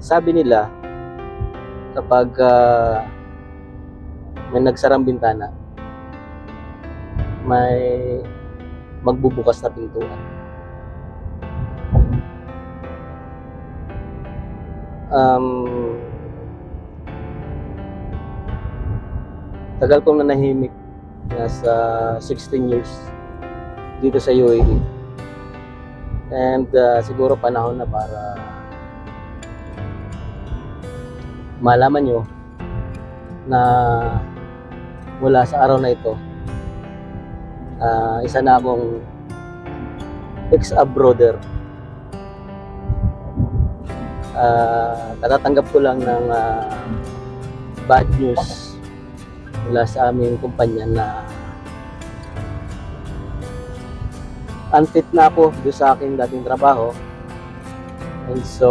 sabi nila kapag ah, may nagsarang bintana may magbubukas na pintuan. Um, tagal kong nanahimik nasa 16 years dito sa UAE. And uh, siguro panahon na para malaman nyo na mula sa araw na ito, ah, isa na akong ex-abroader. Ah, katatanggap ko lang ng ah, bad news mula sa aming kumpanya na unfit na ako doon sa aking dating trabaho. And so,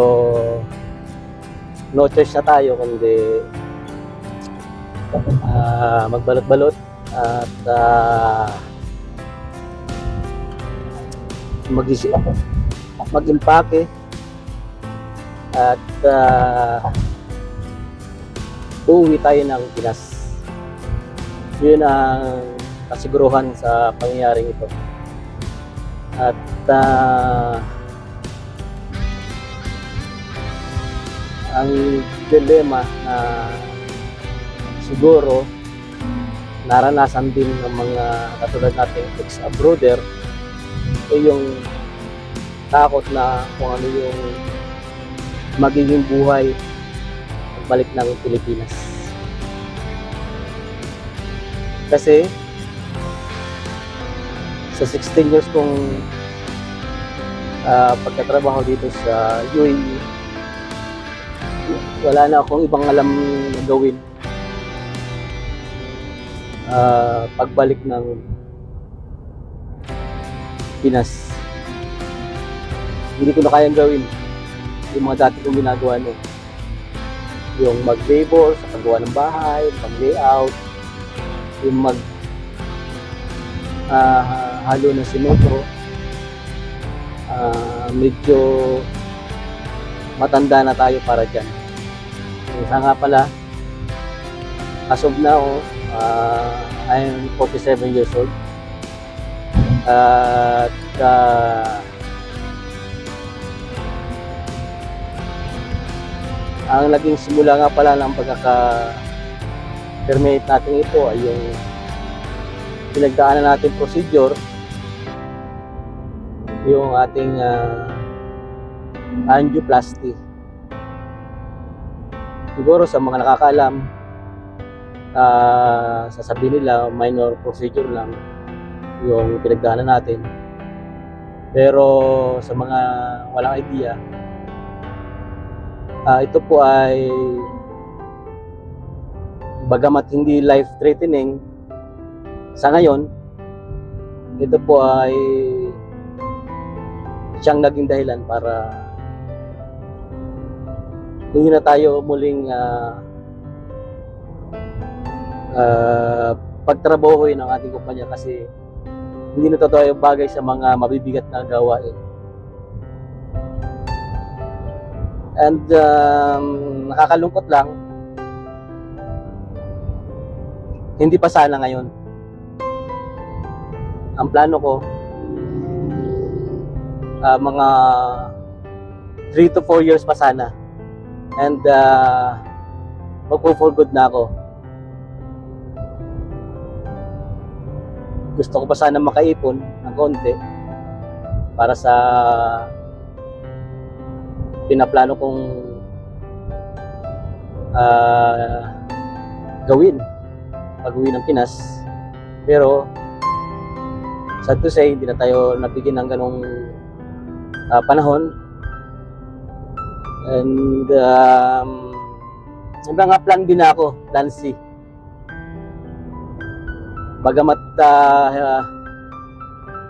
no choice na tayo kundi ah, magbalot-balot at uh, mag-isip, mag-impake at uh, uuwi tayo ng Pinas. Yun ang kasiguruhan sa pangyayaring ito. At uh, ang dilema na siguro naranasan din ng mga katulad nating ex-abroader ay yung takot na kung ano yung magiging buhay pagbalik ng Pilipinas. Kasi sa 16 years kong ah, pagkatrabaho dito sa UAE, wala na akong ibang alam na gawin ah, pagbalik ng Pinas. Hindi ko na kayang gawin yung mga dati kong ginagawa no. Yung mag-labor sa paggawa ng bahay, pag-layout, yung mag ah, halo ng simento. Ah, medyo matanda na tayo para dyan. Isa nga pala, as of now, uh, I am 47 years old. At uh, ang naging simula nga pala ng pagkaka-terminate natin ito ay yung pinagdaanan natin procedure yung ating uh, angioplasty. Siguro sa mga nakakaalam, ah sasabihin nila minor procedure lang yung pinagdaanan natin. Pero sa mga walang idea, ah ito po ay bagamat hindi life-threatening sa ngayon, ito po ay siyang naging dahilan para hindi na tayo muling ah, uh, pagtrabahoy ng ating kumpanya kasi hindi na to tayo bagay sa mga mabibigat na gawain. And um, nakakalungkot lang, hindi pa sana ngayon. Ang plano ko, ah, mga 3 to 4 years pa sana. And uh, magpo-for good na ako. gusto ko pa sana makaipon ng konti para sa pinaplano kong ah, gawin pag uwi ng Pinas. Pero sad to say, hindi na tayo nabigyan ng ganong ah, panahon. And um, hanggang nga plan din ako, plan C bagamat ah,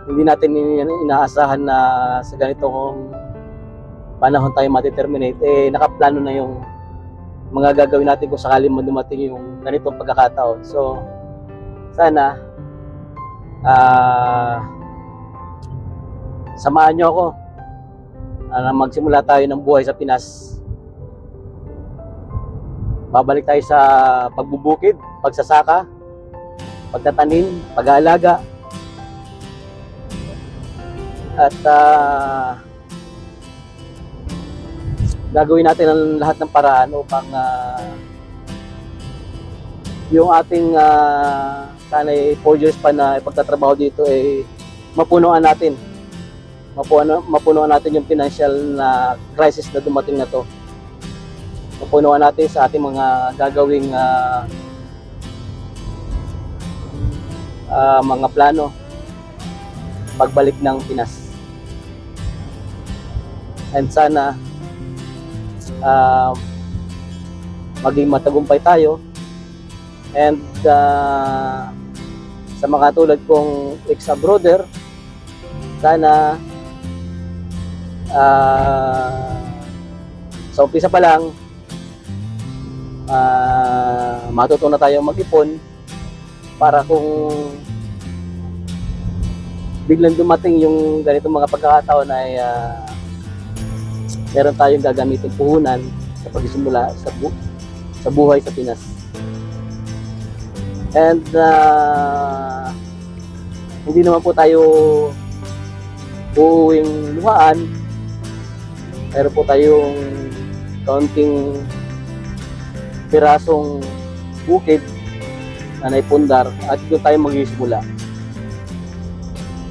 hindi natin in- inaasahan na sa ganitong panahon tayo ma-terminate, eh nakaplano na yung mga gagawin natin kung sakali man yung ganitong pagkakataon. So, sana ah samahan nyo ako na magsimula tayo ng buhay sa Pinas babalik tayo sa pagbubukid, pagsasaka, pagtatanim, pag-aalaga. At ah, gagawin natin ang lahat ng paraan upang ah, yung ating uh, sana 4 years pa na pagtatrabaho dito ay mapunuan natin. Mapuno, mapunuan natin yung financial na crisis na dumating na to. Mapunuan natin sa ating mga gagawing ah, ah, mga plano pagbalik ng Pinas. And sana ah, maging matagumpay tayo and ah, sa mga tulad kong ex-brother sana ah, sa umpisa pa lang ah, matuto na tayong mag-ipon para kung biglang dumating yung ganitong mga pagkakataon ay ah, meron tayong gagamitin puhunan sa pagsisimula sa, bu- sa buhay sa Pinas. And ah, hindi naman po tayo uuwing luhaan. Meron po tayong kaunting pirasong bukid na naipundar at doon tayo magsisimula.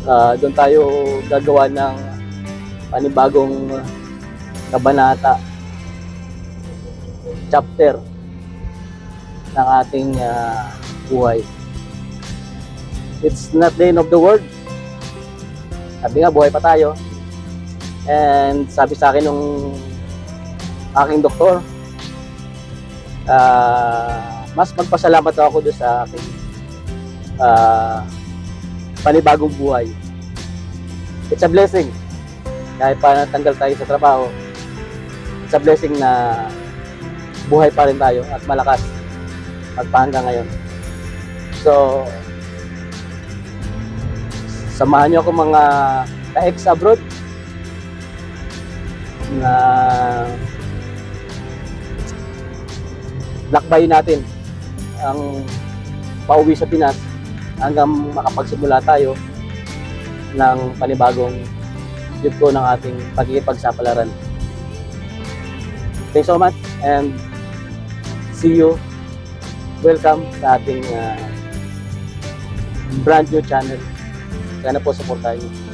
Ah, doon tayo gagawa ng panibagong kabanata chapter ng ating ah, buhay. It's not the end of the world. Sabi nga, buhay pa tayo. And sabi sa akin nung aking doktor, ah, mas magpasalamat ako doon sa aking ah, panibagong buhay. It's a blessing. Kahit pa natanggal tayo sa trabaho, it's a blessing na buhay pa rin tayo at malakas magpahanggang ngayon. So, samahan niyo ako mga ka-ex abroad na lakbayin natin ang pauwi sa Pinas hanggang makapagsimula tayo ng panibagong yugto ng ating pagkikipagsapalaran. Thanks so much and see you. Welcome sa ating uh, brand new channel. Sana po supportahan niyo.